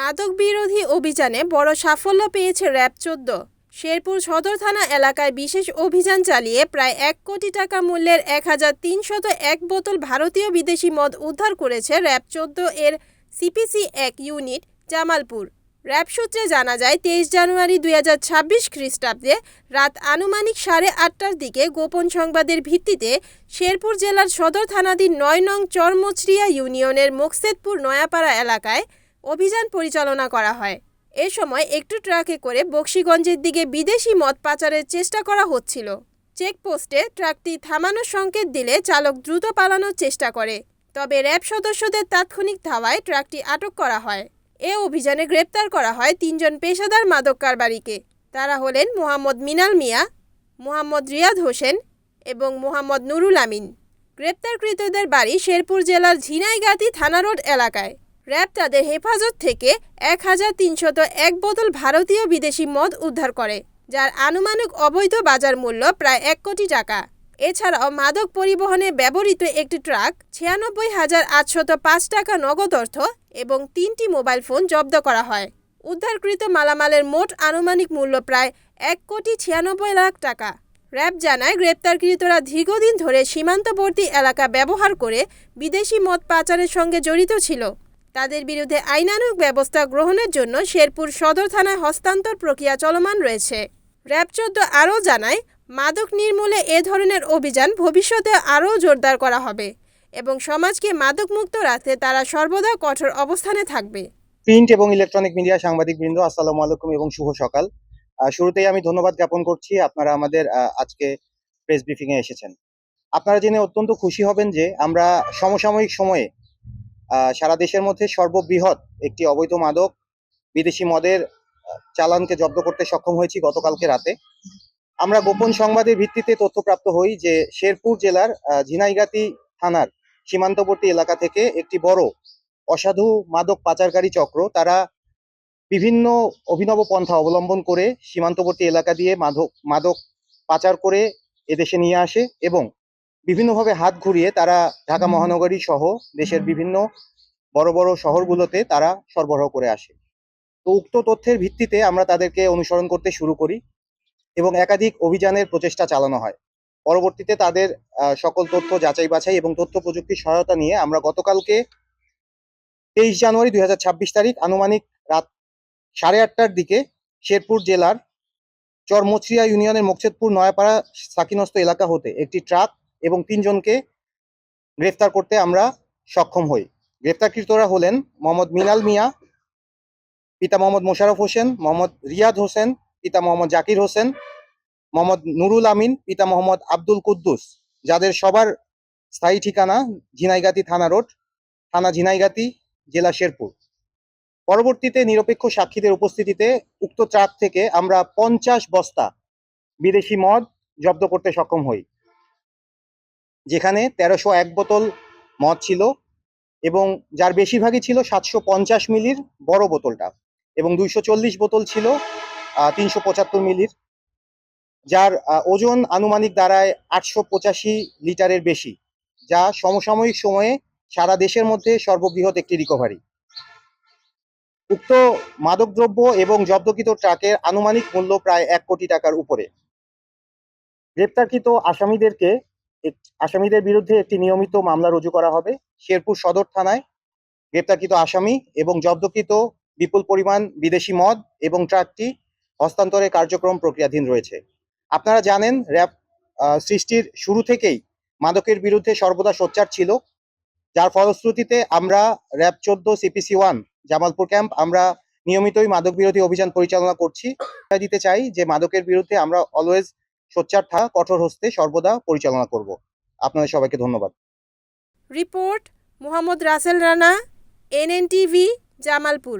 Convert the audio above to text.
মাদক বিরোধী অভিযানে বড় সাফল্য পেয়েছে র্যাব চোদ্দ। শেরপুর সদর থানা এলাকায় বিশেষ অভিযান চালিয়ে প্রায় এক কোটি টাকা মূল্যের এক হাজার তিনশত এক বোতল ভারতীয় বিদেশি মদ উদ্ধার করেছে র্যাব চোদ্দ এর সিপিসি এক ইউনিট, জামালপুর। র্যাব সূত্রে জানা যায়, তেইশ জানুয়ারি দুই হাজার ছাব্বিশ খ্রিস্টাব্দে রাত আনুমানিক সাড়ে আটটার দিকে গোপন সংবাদের ভিত্তিতে শেরপুর জেলার সদর থানাধীন নয় নং চরমচরিয়া ইউনিয়নের মোকসেদপুর নয়াপাড়া এলাকায় অভিযান পরিচালনা করা হয়। এ সময় একটু ট্রাকে করে বক্সিগঞ্জের দিকে বিদেশি মদ পাচারের চেষ্টা করা হচ্ছিল। চেকপোস্টে ট্রাকটি থামানোর সংকেত দিলে চালক দ্রুত পালানোর চেষ্টা করে। তবে র্যাব সদস্যদের তাৎক্ষণিক ধাওয়ায় ট্রাকটি আটক করা হয়। এ অভিযানে গ্রেপ্তার করা হয় তিনজন পেশাদার মাদক কারবারিকে। তারা হলেন মোহাম্মদ মিনাল মিয়া, মোহাম্মদ রিয়াদ হোসেন এবং মোহাম্মদ নুরুল আমিন। গ্রেপ্তারকৃতদের বাড়ি শেরপুর জেলার ঝিনাইগাতি থানা রোড এলাকায়। র্যাব তাদের হেফাজত থেকে এক হাজার তিনশত এক বোতল ভারতীয় বিদেশি মদ উদ্ধার করে, যার আনুমানিক অবৈধ বাজার মূল্য প্রায় এক কোটি টাকা। এছাড়াও মাদক পরিবহনে ব্যবহৃত একটি ট্রাক ছিয়ানব্বই হাজার আটশত পাঁচ টাকা নগদ অর্থ এবং তিনটি মোবাইল ফোন জব্দ করা হয়। উদ্ধারকৃত মালামালের মোট আনুমানিক মূল্য প্রায় এক কোটি ছিয়ানব্বই লাখ টাকা। র্যাব জানায়, গ্রেপ্তারকৃতরা দীর্ঘদিন ধরে সীমান্তবর্তী এলাকা ব্যবহার করে বিদেশি মদ পাচারের সঙ্গে জড়িত ছিল। তাদের বিরুদ্ধে আইনানুগ ব্যবস্থা গ্রহণের জন্য শেরপুর সদর থানায় হস্তান্তর প্রক্রিয়া চলমান রয়েছে। র্যাব চোদ্দ আরও জানায়, মাদক নির্মূলে এ ধরনের অভিযান ভবিষ্যতে আরও জোরদার করা হবে এবং সমাজকে মাদকমুক্ত রাখতে তারা সর্বদা কঠোর অবস্থানে থাকবে। প্রিন্ট এবং ইলেকট্রনিক মিডিয়া সাংবাদিক বৃন্দ আসসালামু আলাইকুম এবং শুভ সকাল। শুরুতেই আমি ধন্যবাদ জ্ঞাপন করছি আপনারা আমাদের আজকে প্রেস ব্রিফিং এ এসেছেন। আপনারা জেনে অত্যন্ত খুশি হবেন যে আমরা সমসাময়িক সময়ে সারা দেশের মধ্যে সর্ববৃহৎ একটি অবৈধ মাদক বিদেশি মদের চালানকে জব্দ করতে সক্ষম হয়েছি গতকালকে রাতে। আমরা গোপন সংবাদের ভিত্তিতে তথ্যপ্রাপ্ত হই যে শেরপুর জেলার ঝিনাইগাতি থানার সীমান্তবর্তী এলাকা থেকে একটি বড় অসাধু মাদক পাচারকারী চক্র তারা বিভিন্ন অভিনব পন্থা অবলম্বন করে সীমান্তবর্তী এলাকা দিয়ে মাদক মাদক পাচার করে এদেশে নিয়ে আসে এবং বিভিন্নভাবে হাত ঘুরিয়ে তারা ঢাকা মহানগরী সহ দেশের বিভিন্ন বড় বড় শহরগুলোতে তারা সরবরাহ করে আসে। তো উক্ত তথ্যের ভিত্তিতে আমরা তাদেরকে অনুসরণ করতে শুরু করি এবং একাধিক অভিযানের প্রচেষ্টা চালানো হয়। পরবর্তীতে তাদের সকল তথ্য যাচাই বাছাই এবং তথ্য প্রযুক্তির সহায়তা নিয়ে আমরা গতকালকে তেইশ জানুয়ারি দুই হাজার ছাব্বিশ তারিখ আনুমানিক রাত সাড়ে আটটার দিকে শেরপুর জেলার চরমচরিয়া ইউনিয়নের মোকছেদপুর নয়াপাড়া সাকিনস্ত এলাকা হতে একটি ট্রাক এবং তিনজনকে গ্রেফতার করতে আমরা সক্ষম হই। গ্রেফতারকৃতরা হলেন মোহাম্মদ মিনাল মিয়া, পিতা মোহাম্মদ মোশারফ হোসেন, মোহাম্মদ রিয়াদ হোসেন, পিতা মোহাম্মদ জাকির হোসেন, মোহাম্মদ নুরুল আমিন, পিতা মোহাম্মদ আব্দুল কুদ্দুস, যাদের সবার স্থায়ী ঠিকানা ঝিনাইগাতি থানা রোড, থানা ঝিনাইগাতি, জেলা শেরপুর। পরবর্তীতে নিরপেক্ষ সাক্ষীদের উপস্থিতিতে উক্ত ট্রাক থেকে আমরা পঞ্চাশ বস্তা বিদেশি মদ জব্দ করতে সক্ষম হই। যেখানে তেরোশো এক বোতল মদ ছিল এবং যার বেশিরভাগই ছিল সাতশো পঞ্চাশ মিলির বড় বোতলটা এবং দুইশো চল্লিশ বোতল ছিল তিনশো পঁচাত্তর মিলির, যার ওজন আনুমানিক দাঁড়ায় আটশো পঁচাশি লিটারের বেশি, যা সমসাময়িক সময়ে সারা দেশের মধ্যে সর্ববৃহৎ একটি রিকভারি উক্ত মাদকদ্রব্য এবং জব্দকৃত ট্রাকের আনুমানিক মূল্য প্রায় এক কোটি টাকার উপরে। গ্রেপ্তারকৃত আসামিদেরকে আসামিদের বিরুদ্ধে একটি নিয়মিত মামলা রুজু করা হবে। শেরপুর সদর থানায় গ্রেপ্তারকৃত আসামি এবং জব্দকৃত বিপুল পরিমাণ বিদেশি মদ এবং ট্রাকটি হস্তান্তরের কার্যক্রম প্রক্রিয়াধীন রয়েছে। আপনারা জানেন, র্যাব সৃষ্টির শুরু থেকেই মাদকের বিরুদ্ধে সর্বদা সোচ্চার ছিল। যার ফলশ্রুতিতে আমরা র্যাব চোদ্দ, সিপিসি ওয়ান, জামালপুর ক্যাম্প, আমরা নিয়মিতই মাদক বিরোধী অভিযান পরিচালনা করছি। দিতে চাই যে মাদকের বিরুদ্ধে আমরা অলওয়েজ সোচ্চার থাকা, কঠোর হস্তে সর্বদা পরিচালনা করব। আপনাদের সবাইকে ধন্যবাদ। Report, Mohammad Rasel Rana NNTV Jamalpur.